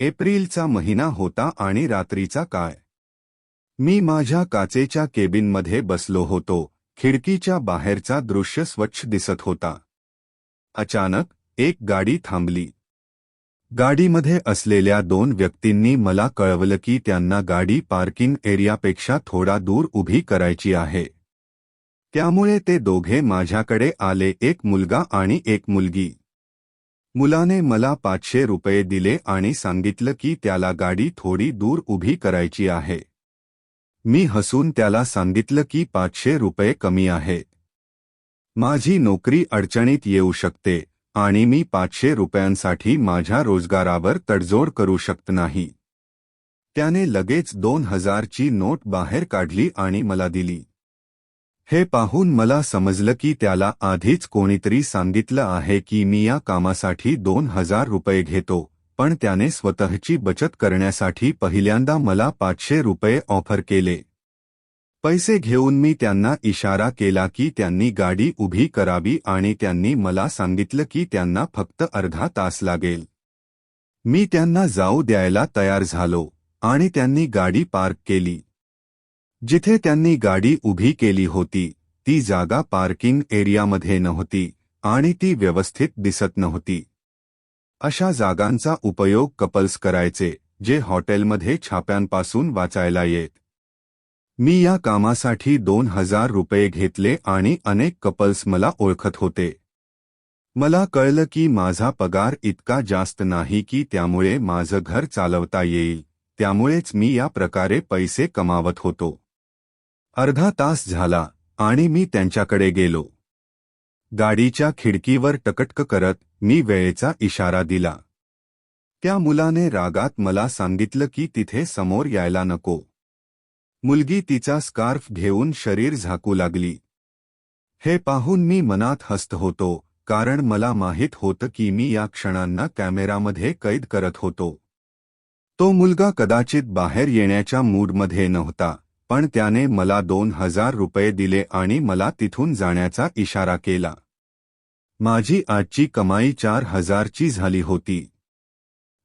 एप्रिलचा महिना होता आणि रात्रीचा काय मी माझ्या काचेच्या केबिनमध्ये बसलो होतो. खिडकीच्या बाहेरचा दृश्य स्वच्छ दिसत होता. अचानक एक गाडी थांबली. गाडीमध्ये असलेल्या दोन व्यक्तींनी मला कळवलं की त्यांना गाडी पार्किंग एरियापेक्षा थोडा दूर उभी करायची आहे. त्यामुळे ते दोघे माझ्याकडे आले एक मुलगा आणि एक मुलगी. मुलाने मला पाचशे रुपये दिले आणि सांगितलं की त्याला गाडी थोडी दूर उभी करायची आहे. मी हसून त्याला सांगितलं की पाचशे रुपये कमी आहे. माझी नोकरी अडचणीत येऊ शकते आणि मी पाचशे रुपयांसाठी माझ्या रोजगारावर तडजोड करू शकत नाही. त्याने लगेच दोन हजारची नोट बाहेर काढली आणि मला दिली. हे पाहून मला समजलं की त्याला आधीच कोणीतरी सांगितलं आहे की मी या कामासाठी दोन हजार रुपये घेतो पण त्याने स्वतःची बचत करण्यासाठी पहिल्यांदा मला पाचशे रुपये ऑफर केले. पैसे घेऊन मी त्यांना इशारा केला की त्यांनी गाडी उभी करावी आणि त्यांनी मला सांगितलं की त्यांना फक्त अर्धा तास लागेल. मी त्यांना जाऊ द्यायला तयार झालो आणि त्यांनी गाडी पार्क केली. जिथे त्यांनी गाडी उभी केली होती ती जागा पार्किंग एरियामध्ये नव्हती आणि ती व्यवस्थित दिसत नव्हती. अशा जागांचा उपयोग कपल्स करायचे जे हॉटेलमध्ये छाप्यांपासून वाचायला येत. मी या कामासाठी दोन हजार रुपये घेतले आणि अनेक कपल्स मला ओळखत होते. मला कळलं की माझा पगार इतका जास्त नाही की त्यामुळे माझं घर चालवता येईल त्यामुळेच मी या प्रकारे पैसे कमावत होतो. अर्धा तास झाला आणि मी त्यांच्याकडे गेलो. गाडीच्या खिडकीवर टकटक करत मी वेळेचा इशारा दिला. त्या मुलाने रागात मला सांगितलं की तिथे समोर यायला नको. मुलगी तिचा स्कार्फ घेऊन शरीर झाकू लागली. हे पाहून मी मनात हस्त होतो कारण मला माहीत होतं की मी या क्षणांना कॅमेरामध्ये कैद करत होतो. तो मुलगा कदाचित बाहेर येण्याच्या मूडमध्ये नव्हता. पण त्याने मला दोन हजार रुपये दिले आणि मला तिथून जाण्याचा इशारा केला. माझी आजची कमाई चार हजारची झाली होती.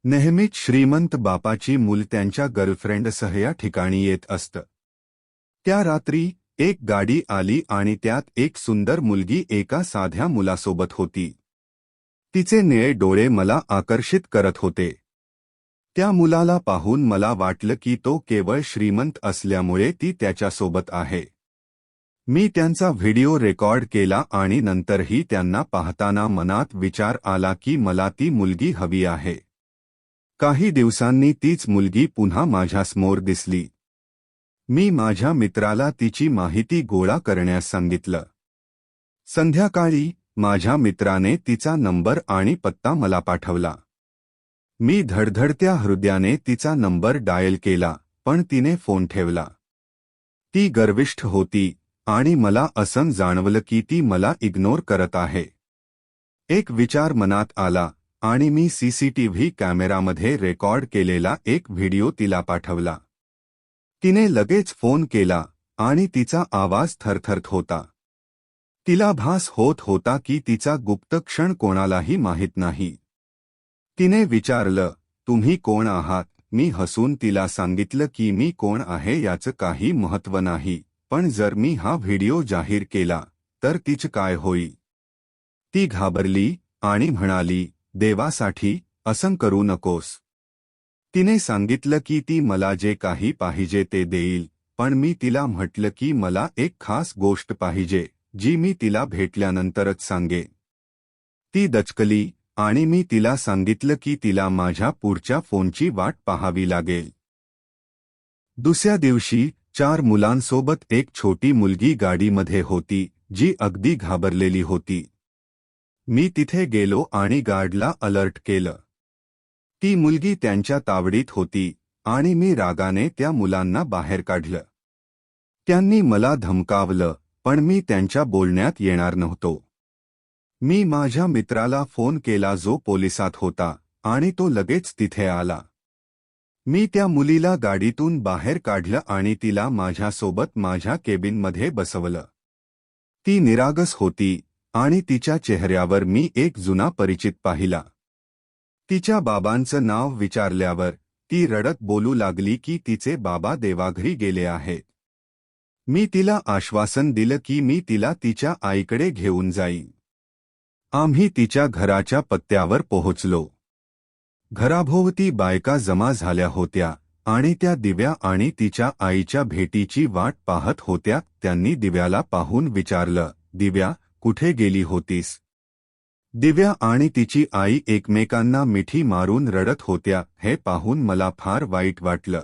नेहमीच श्रीमंत बापाची मूल त्यांच्या गर्लफ्रेंडसह या ठिकाणी येत असतं. त्या रात्री एक गाडी आली आणि त्यात एक सुंदर मुलगी एका साध्या मुलासोबत होती. तिचे निळे डोळे मला आकर्षित करत होते. त्या मुलाला पाहून मला वाटलं की तो केवळ श्रीमंत असल्यामुळे ती त्याच्यासोबत आहे. मी त्यांचा व्हिडिओ रेकॉर्ड केला आणि नंतरही त्यांना पाहताना मनात विचार आला की मला ती मुलगी हवी आहे. काही दिवसांनी तीच मुलगी पुन्हा माझ्यासमोर दिसली. मी माझ्या मित्राला तिची माहिती गोळा करण्यास सांगितलं. संध्याकाळी माझ्या मित्राने तिचा नंबर आणि पत्ता मला पाठवला. मी धडधडत्या हृदयाने तिचा नंबर डायल केला पण तिने फोन ठेवला. ती गर्विष्ठ होती आणि मला असं जाणवलं की ती मला इग्नोर करत आहे. एक विचार मनात आला आणि मी सीसीटीव्ही कॅमेरामध्ये रेकॉर्ड केलेला एक व्हिडिओ तिला पाठवला. तिने लगेच फोन केला आणि तिचा आवाज थरथरत होता. तिला भास होत होता की तिचा गुप्त क्षण कोणालाही माहीत नाही. तिने विचारलं तुम्ही कोण आहात? मी हसून तिला सांगितलं की मी कोण आहे याचं काही महत्त्व नाही पण जर मी हा व्हिडिओ जाहीर केला तर तिच काय होई ती घाबरली आणि म्हणाली देवासाठी असं करू नकोस. तिने सांगितलं की ती मला जे काही पाहिजे ते देईल पण मी तिला म्हटलं की मला एक खास गोष्ट पाहिजे जी मी तिला भेटल्यानंतरच सांगे. ती दचकली आणि मी तिला सांगितलं की तिला माझ्या पुढच्या फोनची वाट पाहावी लागेल. दुसऱ्या दिवशी चार मुलांसोबत एक छोटी मुलगी गाडीमध्ये होती जी अगदी घाबरलेली होती. मी तिथे गेलो आणि गार्डला अलर्ट केलं. ती मुलगी त्यांच्या तावडीत होती आणि मी रागाने त्या मुलांना बाहेर काढलं. त्यांनी मला धमकावलं पण मी त्यांच्या बोलण्यात येणार नव्हतो. मी माझ्या मित्राला फोन केला जो पोलिसात होता आणि तो लगेच तिथे आला. मी त्या मुलीला गाडीतून बाहेर काढलं आणि तिला माझ्यासोबत माझ्या केबिनमध्ये बसवलं. ती निरागस होती आणि तिच्या चेहऱ्यावर मी एक जुना परिचित पाहिला. तिच्या बाबांचं नाव विचारल्यावर ती रडत बोलू लागली की तिचे बाबा देवाघरी गेले आहेत. मी तिला आश्वासन दिलं की मी तिला तिच्या आईकडे घेऊन जाईन. आम्ही तिच्या घराच्या पत्त्यावर पोहोचलो. घराभोवती बायका जमा झाल्या होत्या आणि त्या दिव्या आणि तिच्या आईच्या भेटीची वाट पाहत होत्या. त्यांनी दिव्याला पाहून विचारलं दिव्या कुठे गेली होतीस? दिव्या आणि तिची आई एकमेकांना मिठी मारून रडत होत्या हे पाहून मला फार वाईट वाटलं.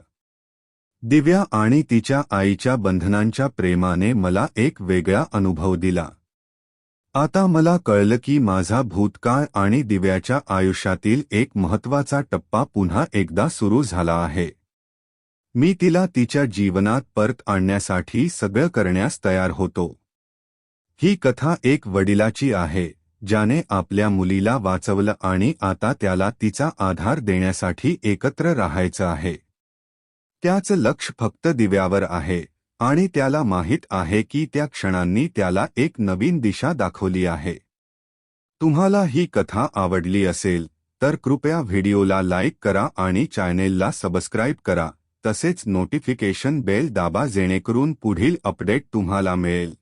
दिव्या आणि तिच्या आईच्या बंधनांच्या प्रेमाने मला एक वेगळा अनुभव दिला. आता मला कळलं की माझा भूतकाळ आणि दिव्याच्या आयुष्यातील एक महत्त्वाचा टप्पा पुन्हा एकदा सुरू झाला आहे. मी तिला तिच्या जीवनात परत आणण्यासाठी सगळं करण्यास तयार होतो. ही कथा एक वडिलाची आहे ज्याने आपल्या मुलीला वाचवलं आणि आता त्याला तिचा आधार देण्यासाठी एकत्र राहायचं आहे. त्याचं लक्ष फक्त दिव्यावर आहे. आणि त्याला माहीत आहे की त्या क्षणांनी त्याला एक नवीन दिशा दाखवली आहे. तुम्हाला ही कथा आवडली असेल तर कृपया व्हिडिओला लाईक करा आणि चॅनेलला सबस्क्राईब करा. तसेच नोटिफिकेशन बेल दाबा जेणेकरून पुढील अपडेट तुम्हाला मिळेल.